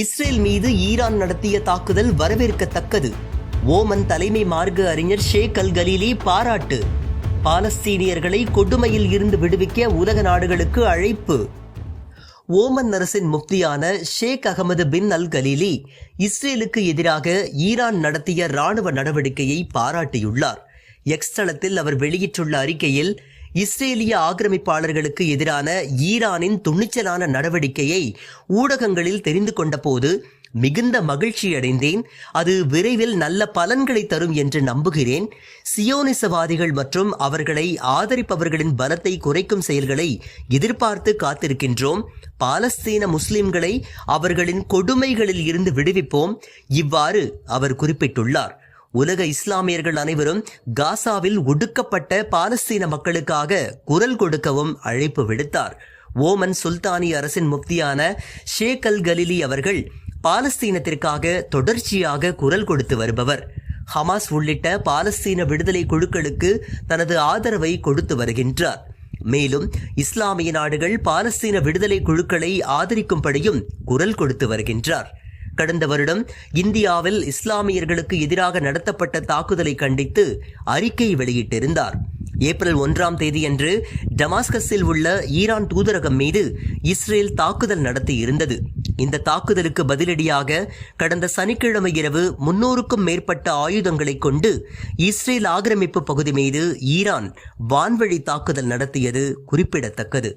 Israel மீது Iran நடத்திய தாக்குதல் வரவேற்கத்தக்கது. ஓமன் தலைமை மார்க்க அறிஞர் ஷேக் அல் கலீலி பாராட்டு. பாலஸ்தீனியர்களை கொடுமையில் இருந்து விடுவிக்க உலக நாடுகளுக்கு அழைப்பு. ஓமன் அரசின் முக்தியான ஷேக் அகமது பின் அல் கலீலி இஸ்ரேலுக்கு எதிராக ஈரான் நடத்திய ராணுவ நடவடிக்கையை பாராட்டியுள்ளார். எக்ஸ் தளத்தில் அவர் வெளியிட்டுள்ள அறிக்கையில் இஸ்ரேலிய ஆக்கிரமிப்பாளர்களுக்கு எதிரான ஈரானின் துணிச்சலான நடவடிக்கையை ஊடகங்களில் தெரிந்து கொண்டபோது மிகுந்த மகிழ்ச்சி அடைந்தேன். அது விரைவில் நல்ல பலன்களை தரும் என்று நம்புகிறேன். சியோனிசவாதிகள் மற்றும் அவர்களை ஆதரிப்பவர்களின் பலத்தை குறைக்கும் செயல்களை எதிர்பார்த்து காத்திருக்கின்றோம். பாலஸ்தீன முஸ்லிம்களை அவர்களின் கொடுமைகளில் இருந்து விடுவிப்போம். இவ்வாறு அவர் குறிப்பிட்டுள்ளார். உலக இஸ்லாமியர்கள் அனைவரும் காசாவில் ஒடுக்கப்பட்ட பாலஸ்தீன மக்களுக்காக குரல் கொடுக்கவும் அழைப்பு விடுத்தார். ஓமன் சுல்தானி அரசின் முக்தியான ஷேக் அல் கலிலி அவர்கள் பாலஸ்தீனத்திற்காக தொடர்ச்சியாக குரல் கொடுத்து வருபவர். ஹமாஸ் உள்ளிட்ட பாலஸ்தீன விடுதலை குழுக்களுக்கு தனது ஆதரவை கொடுத்து வருகின்றார். மேலும் இஸ்லாமிய நாடுகள் பாலஸ்தீன விடுதலை குழுக்களை ஆதரிக்கும்படியும் குரல் கொடுத்து வருகின்றார். கடந்த வருடம் இந்தியாவில் இஸ்லாமியர்களுக்கு எதிராக நடத்தப்பட்ட தாக்குதலை கண்டித்து அறிக்கை வெளியிட்டிருந்தார். ஏப்ரல் ஒன்றாம் தேதியன்று டமாஸ்கஸில் உள்ள ஈரான் தூதரகம் மீது இஸ்ரேல் தாக்குதல் நடத்தி இருந்தது இந்த தாக்குதலுக்கு பதிலடியாக கடந்த சனிக்கிழமை இரவு முன்னூறுக்கும் மேற்பட்ட ஆயுதங்களை கொண்டு இஸ்ரேல் ஆக்கிரமிப்பு பகுதி மீது ஈரான் வான்வழி தாக்குதல் நடத்தியது குறிப்பிடத்தக்கது.